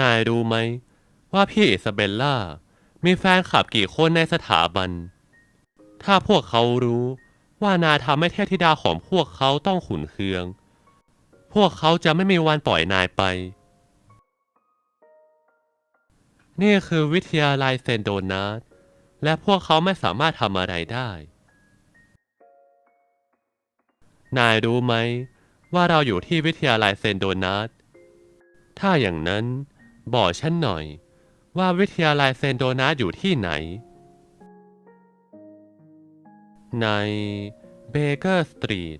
นายรู้ไหม ว่าพี่อิซาเบลล่า มีแฟนคลับกี่คนในสถาบัน ถ้าพวกเขารู้ว่านายทำให้เทพธิดาของพวกเขาต้องขุนเคือง พวกเขาจะไม่มีวันปล่อยนายไป นี่คือวิทยาลัยเซนโดนัสและพวกเขาไม่สามารถทำอะไรได้ นายรู้ไหม ว่าเราอยู่ที่วิทยาลัยเซนโดนัสถ้าอย่างนั้น บอกฉันหน่อย ว่าวิทยาลัยเซนโดนัสอยู่ที่ไหน ในเบเกอร์สตรีท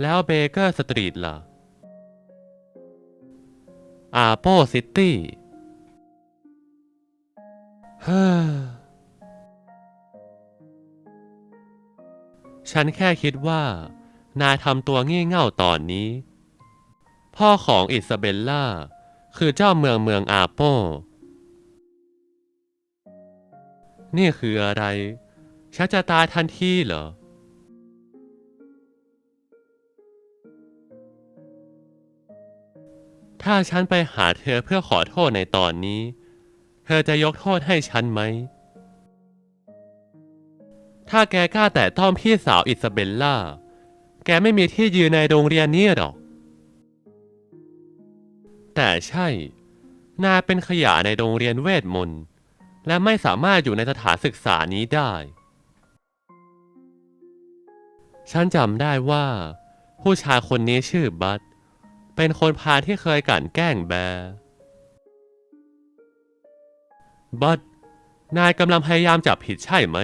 แล้วเบเกอร์สตรีทล่ะอาโปซิตี้เฮ้อฉันแค่คิดว่า นายทำตัวงี่เง่าตอนนี้ พ่อของอิซาเบลล่า คือเจ้าเมืองเมืองอาโป นี่คืออะไร ฉันจะตายทันทีเหรอ ถ้าฉันไปหาเธอเพื่อขอโทษในตอนนี้ เธอจะยกโทษให้ฉันไหม ถ้าแกกล้าแต่ต้องพี่สาวอิซาเบลล่า แกไม่มีที่ยืนในโรงเรียนนี้หรอก แต่ใช่ นายเป็นขยะในโรงเรียนเวทมนต์ และไม่สามารถอยู่ในสถานศึกษานี้ได้ ฉันจำได้ว่า ผู้ชายคนนี้ชื่อบัตเป็นคนพาที่เคยกลั่นแกล้งแบร์บัตนายกำลังพยายามจับผิดใช่ไหม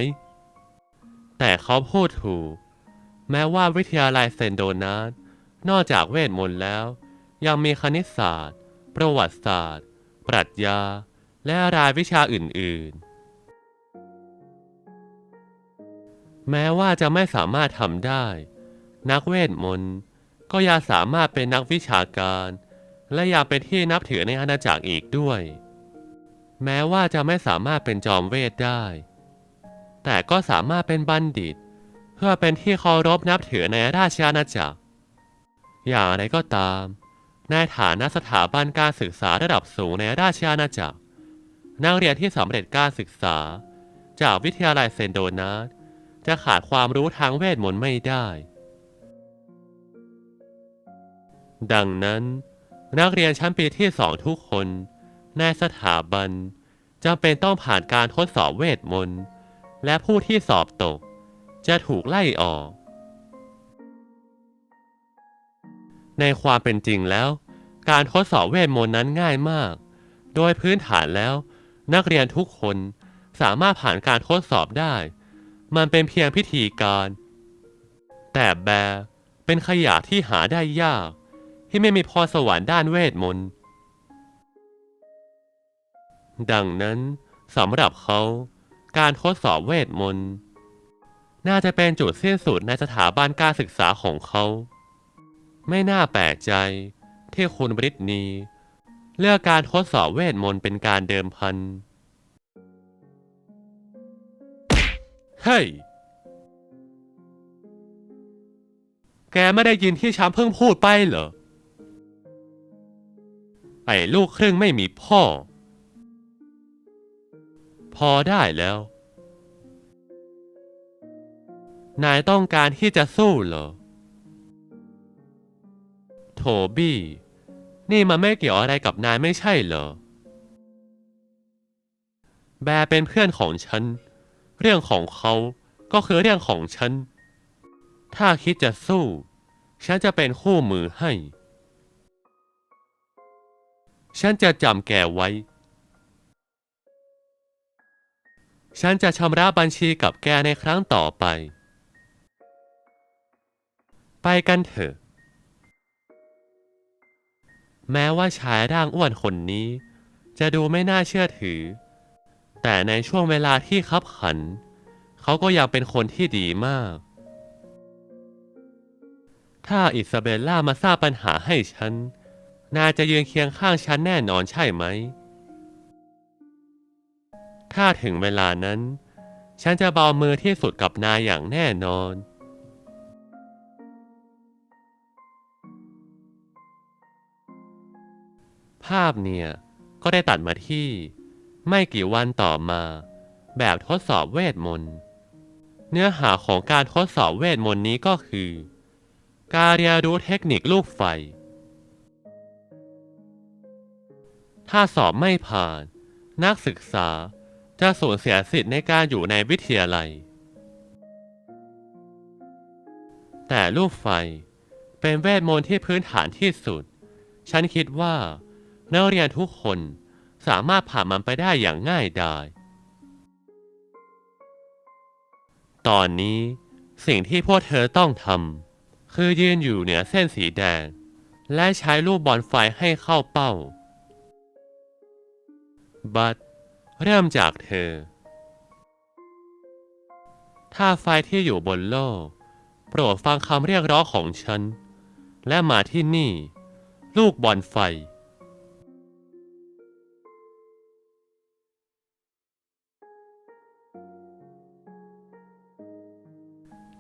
แต่เขาพูดถูก แม้ว่าวิทยาลัยเซนโดนัสนอกจากเวทมนต์แล้ว ยังมีคณิตศาสตร์ ประวัติศาสตร์ ปรัชญา และรายวิชาอื่น ๆ แม้ว่าจะไม่สามารถทำได้ นักเวทมนต์ก็ยังสามารถเป็นนักวิชาการ และยังเป็นที่นับถือในอาณาจักรอีกด้วย แม้ว่าจะไม่สามารถเป็นจอมเวทได้ แต่ก็สามารถเป็นบัณฑิต เพื่อเป็นที่เคารพนับถือในราชอาณาจักร อย่างไรก็ตาม ในฐานะสถาบันการศึกษาระดับสูงในราชอาณาจักร นักเรียนที่สำเร็จการศึกษา จากวิทยาลัยเซนโดนัสจะขาดความรู้ทางเวทมนต์ไม่ได้ ดังนั้น นักเรียนชั้นปีที่สองทุกคน ในสถาบันจำเป็นต้องผ่านการทดสอบเวทมนต์ และผู้ที่สอบตก จะถูกไล่ออก ในความเป็นจริงแล้ว การทดสอบเวทมนต์นั้นง่ายมาก โดยพื้นฐานแล้ว นักเรียนทุกคนสามารถผ่านการทดสอบได้ มันเป็นเพียงพิธีการ แต่แบร์เป็นขยะที่หาได้ยาก ที่ไม่มีพรสวรรค์ด้านเวทมนต์ ดังนั้นสำหรับเขา การทดสอบเวทมนต์ น่าจะเป็นจุดสิ้นสุดในสถาบันการศึกษาของเขา ไม่น่าแปลกใจ ที่คุณบริตนีเลือกการทดสอบเวทมนต์เป็นการเดิมพัน เฮ้ย แกไม่ได้ยินที่ฉันเพิ่งพูดไปเหรอ ไอ้ลูกครึ่งไม่มีพ่อ พอได้แล้ว นายต้องการที่จะสู้เหรอ โถบี้ นี่มันไม่เกี่ยวอะไรกับนายไม่ใช่เหรอ แบร์เป็นเพื่อนของฉัน เรื่องของเขาก็คือเรื่องของฉัน ถ้าคิดจะสู้ ฉันจะเป็นคู่มือให้ ฉันจะจำแกไว้ ฉันจะชำระบัญชีกับแกในครั้งต่อไป ไปกันเถอะ แม้ว่าชายร่างอ้วนคนนี้ จะดูไม่น่าเชื่อถือ แต่ในช่วงเวลาที่คับขัน เขาก็ยังเป็นคนที่ดีมาก ถ้าอิซาเบลล่ามาสร้างปัญหาให้ฉัน นายจะยืนเคียงข้างฉันแน่นอนใช่ไหม ถ้าถึงเวลานั้น ฉันจะเบามือที่สุดกับนายอย่างแน่นอน ภาพเนี่ย ก็ได้ตัดมาที่ ไม่กี่วันต่อมา แบบทดสอบเวทมนต์ เนื้อหาของการทดสอบเวทมนต์นี้ก็คือ การเรียนรู้เทคนิคลูกไฟ ถ้าสอบไม่ผ่าน นักศึกษาจะสูญเสียสิทธิ์ในการอยู่ในวิทยาลัย แต่ลูกไฟเป็นเวทมนต์ที่พื้นฐานที่สุด ฉันคิดว่า นักเรียนทุกคนสามารถผ่านมันไปได้อย่างง่ายดาย ตอนนี้สิ่งที่พวกเธอต้องทำคือยืนอยู่เหนือเส้นสีแดง และใช้ลูกบอลไฟให้เข้าเป้า บัตเริ่มจากเธอ ถ้าไฟที่อยู่บนโลก โปรดฟังคำเรียกร้องของฉัน และมาที่นี่ ลูกบอลไฟ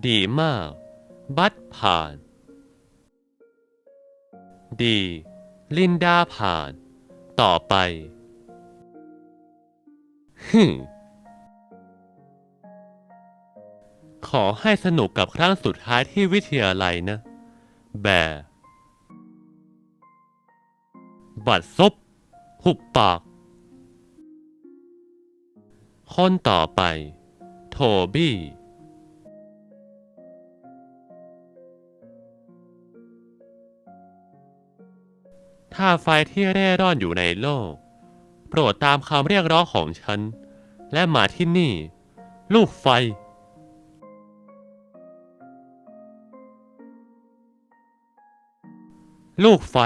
ดีมาก บัตผ่าน ดี ลินดาผ่าน ต่อไปฮึมขอให้สนุกกับครั้งสุดท้ายที่วิทยาลัยนะ แบ บัดซบ หุบปาก คนต่อไป โทบี้ ถ้าไฟที่เร่ร่อนอยู่ในโลก โปรดตามคำเรียกร้องของฉัน และมาที่นี่ ลูกไฟ ลูกไฟ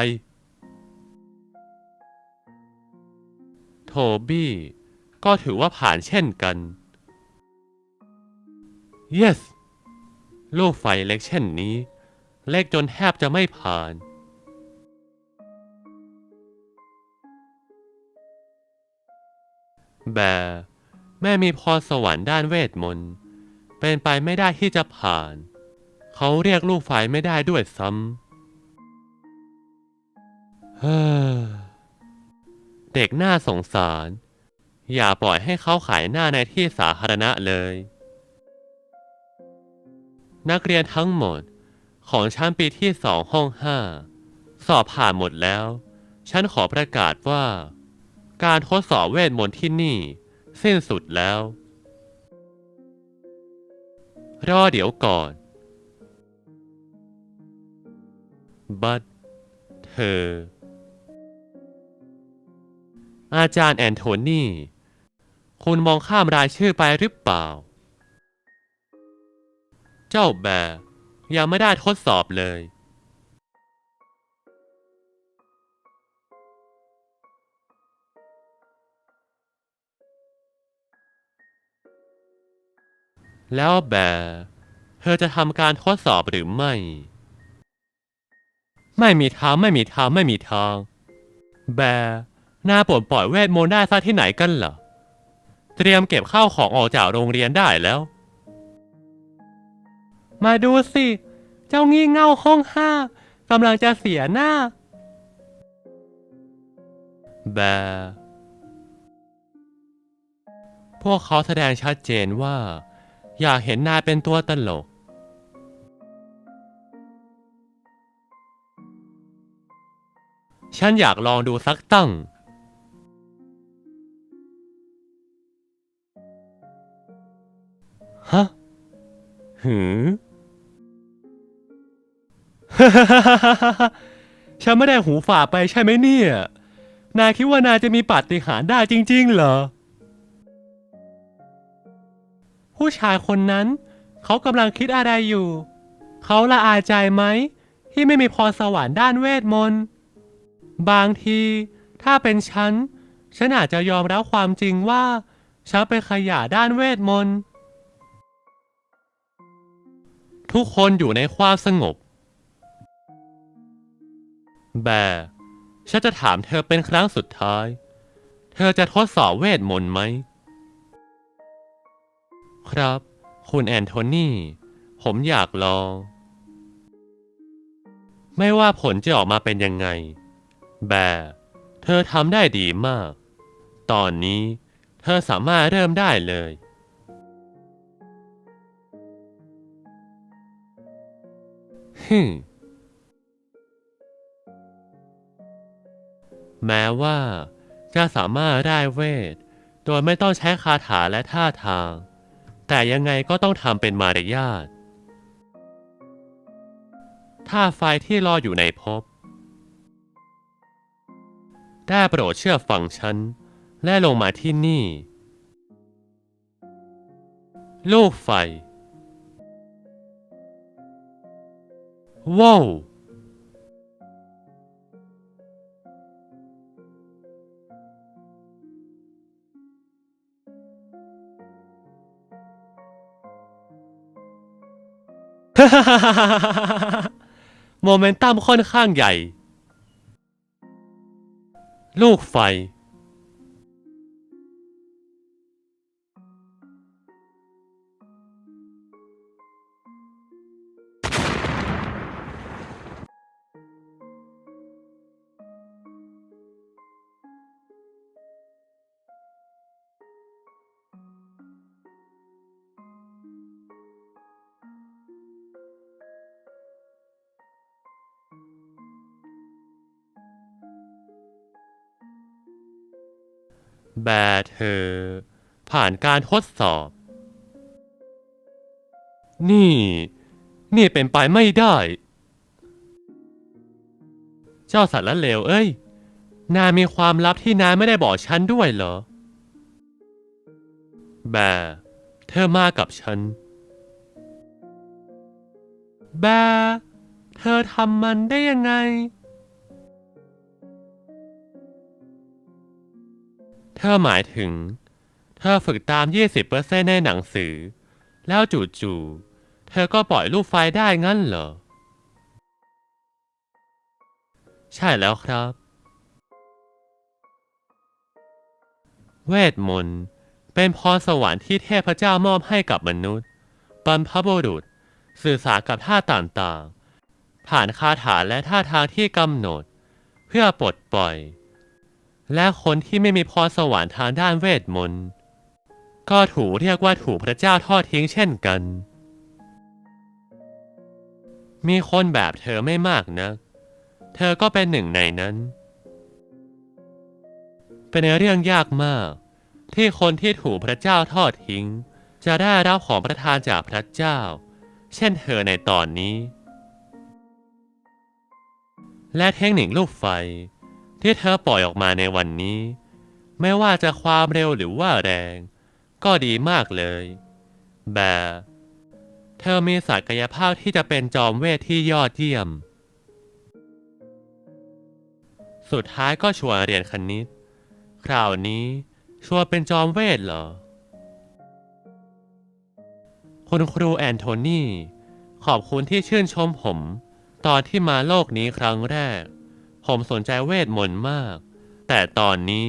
โทบี้ ก็ถือว่าผ่านเช่นกัน yes ลูกไฟเล็กเช่นนี้ เล็กจนแทบจะไม่ผ่าน แบแม่มีพรสวรรค์ด้านเวทมนต์ เป็นไปไม่ได้ที่จะผ่าน เขาเรียกลูกไฟไม่ได้ด้วยซ้ำเฮ้อเด็กน่าสงสาร อย่าปล่อยให้เขาขายหน้าในที่สาธารณะเลย นักเรียนทั้งหมดของชั้นปีที่สองห้องห้าสอบผ่านหมดแล้ว ฉันขอประกาศว่า การทดสอบเวทมนต์ที่นี่ สิ้นสุดแล้ว รอเดี๋ยวก่อน บัตเธอ อาจารย์แอนโทนีคุณมองข้ามรายชื่อไปหรือเปล่า เจ้าแบยังไม่ได้ทดสอบเลย แล้วแบเธอจะทำการทดสอบหรือไม่ ไม่มีทางไม่มีทางไม่มีทาง แบร์น่าปลดปล่อยเวทมนต์ได้ซะที่ไหนกันเหรอ เตรียมเก็บข้าวของออกจากโรงเรียนได้แล้ว มาดูสิ เจ้างี่เง่าห้องห้ากำลังจะเสียหน้า แบพวกเขาแสดงชัดเจนว่า อยากเห็นนายเป็นตัวตลก ฉันอยากลองดูสักตั้ง ฮะ หือ ฉันไม่ได้หูฝาดไปใช่ไหมเนี่ย นายคิดว่านายจะมีปาฏิหาริย์ได้จริง ๆ เหรอ ผู้ชายคนนั้น เขากำลังคิดอะไรอยู่ เขาละอายใจไหม ที่ไม่มีพรสวรรค์ด้านเวทมนต์ บางที ถ้าเป็นฉัน ฉันอาจจะยอมรับความจริงว่า ฉันเป็นขยะด้านเวทมนต์ ทุกคนอยู่ในความสงบ แบฉันจะถามเธอเป็นครั้งสุดท้าย เธอจะทดสอบเวทมนต์ไหม ครับ คุณแอนโทนีผมอยากลอง ไม่ว่าผลจะออกมาเป็นยังไง แบร์เธอทำได้ดีมาก ตอนนี้เธอสามารถเริ่มได้เลย ฮึมแม้ว่าจะสามารถได้เวท โดยไม่ต้องใช้คาถาและท่าทาง แต่ยังไงก็ต้องทำเป็นมารยาท ถ้าไฟที่รออยู่ในภพได้โปรดเชื่อฟังฉัน และลงมาที่นี่ ลูกไฟ ว้าว โมเมนตัมค่อนข้างใหญ่ ลูกไฟ แบเธอ ผ่านการทดสอบ นี่ นี่เป็นไปไม่ได้ เจ้าสัตว์ละเลวเอ้ย นายมีความลับที่นายไม่ได้บอกฉันด้วยเหรอ แบ เธอมากับฉัน แบ เธอทำมันได้ยังไง เธอหมายถึง เธอฝึกตาม 20%ในหนังสือ แล้วจู่ๆ เธอก็ปล่อยลูกไฟได้งั้นเหรอ ใช่แล้วครับ เวทมนต์เป็นพรสวรรค์ที่เทพเจ้ามอบให้กับมนุษย์ บรรพบุรุษ สื่อสารกับท่าต่างๆ ผ่านคาถาและท่าทางที่กำหนด เพื่อปลดปล่อย และคนที่ไม่มีพรสวรรค์ทางด้านเวทมนต์ก็ถูกเรียกว่าถูกพระเจ้าทอดทิ้งเช่นกัน มีคนแบบเธอไม่มากนะัก เธอก็เป็นหนึ่งในนั้น เป็นเรื่องยากมาก ที่คนที่ถูกพระเจ้าทอดทิ้ง จะได้รับของประทานจากพระเจ้า เช่นเธอในตอนนี้ และเทคนิคลูกไฟ ที่เธอปล่อยออกมาในวันนี้ ไม่ว่าจะความเร็วหรือว่าแรง ก็ดีมากเลย แบร์เธอมีศักยภาพที่จะเป็นจอมเวทที่ยอดเยี่ยม สุดท้ายก็ชวนเรียนคณิต คราวนี้ชวนเป็นจอมเวทเหรอ คุณครูแอนโทนีขอบคุณที่ชื่นชมผม ตอนที่มาโลกนี้ครั้งแรก ผมสนใจเวทมนต์มาก แต่ตอนนี้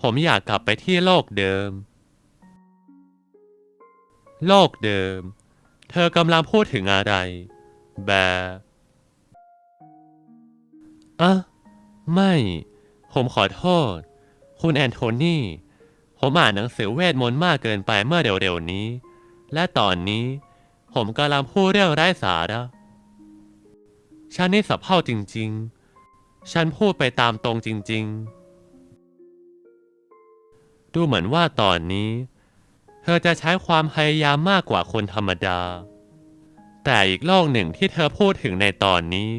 ผมอยากกลับไปที่โลกเดิม โลกเดิม เธอกำลังพูดถึงอะไร แบร์อะไม่ ผมขอโทษ คุณแอนโทนีผมอ่านหนังสือเวทมนต์มากเกินไปเมื่อเร็วๆนี้ และตอนนี้ ผมกำลังพูดเรื่องไร้สาระฉันนี่สับเพ่าจริง ๆ ฉันพูดไปตามตรงจริง ๆ ดูเหมือนว่าตอนนี้ เธอจะใช้ความพยายามมากกว่าคนธรรมดา แต่อีกโลกหนึ่งที่เธอพูดถึงในตอนนี้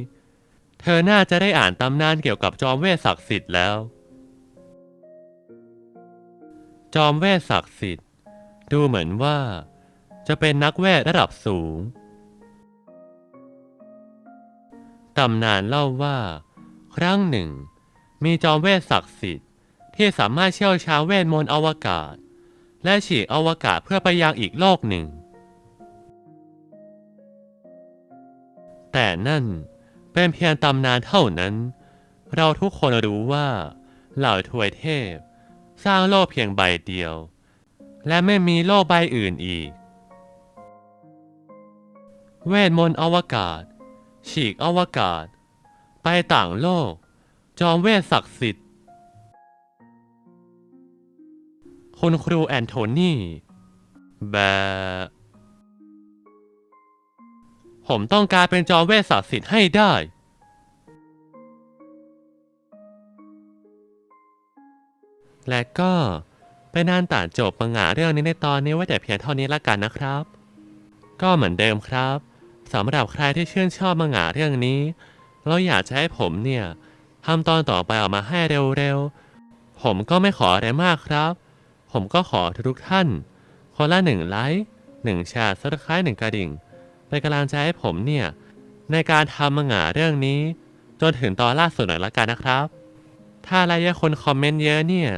เธอน่าจะได้อ่านตำนานเกี่ยวกับจอมเวทศักดิ์สิทธิ์แล้ว จอมเวทศักดิ์สิทธิ์ ดูเหมือนว่า จะเป็นนักเวทระดับสูงตำนานเล่าว่า ครั้งหนึ่ง มีจอมเวทศักดิ์สิทธิ์ ที่สามารถเชี่ยวชาญเวทมนต์อวกาศ และฉีกอวกาศเพื่อไปยังอีกโลกหนึ่ง แต่นั่นเป็นเพียงตำนานเท่านั้น เราทุกคนรู้ว่าเหล่าทวยเทพ สร้างโลกเพียงใบเดียว และไม่มีโลกใบอื่นอีก เวทมนต์อวกาศ ฉีกอวกาศ ไปต่างโลก จอมเวทศักดิ์สิทธิ์ คุณครูแอนโทนีแบบผมต้องการเป็นจอมเวทศักดิ์สิทธิ์ให้ได้ และก็เป็นอันตัดจบปัญหาเรื่องนี้ในตอนนี้ไว้แต่เพียงเท่านี้ละกันนะครับ ก็เหมือนเดิมครับสำหรับใครที่ชื่นชอบมังงะเรื่องนี้ แล้วอยากจะให้ผมเนี่ยทำตอนต่อไปออกมาให้เร็วๆ ผมก็ไม่ขออะไรมากครับ ผมก็ขอทุกท่าน คนละหนึ่งไลค์หนึ่งแชร์ซับสไครต์หนึ่งกระดิ่งเป็นกำลังใจให้ผมเนี่ย ในการทำมังงะเรื่องนี้ จนถึงตอนล่าสุดหน่อยละกันนะครับ ถ้าอะไรเยอะคนคอมเมนต์เยอะเนี่ย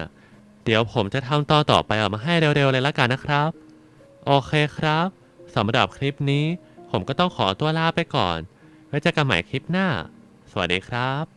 เดี๋ยวผมจะทำตอนต่อไปออกมาให้เร็วๆเลยละกันนะครับ โอเคครับสำหรับคลิปนี้ ผมก็ต้องขอตัวลาไปก่อน ไว้เจอกันใหม่คลิปหน้า สวัสดีครับ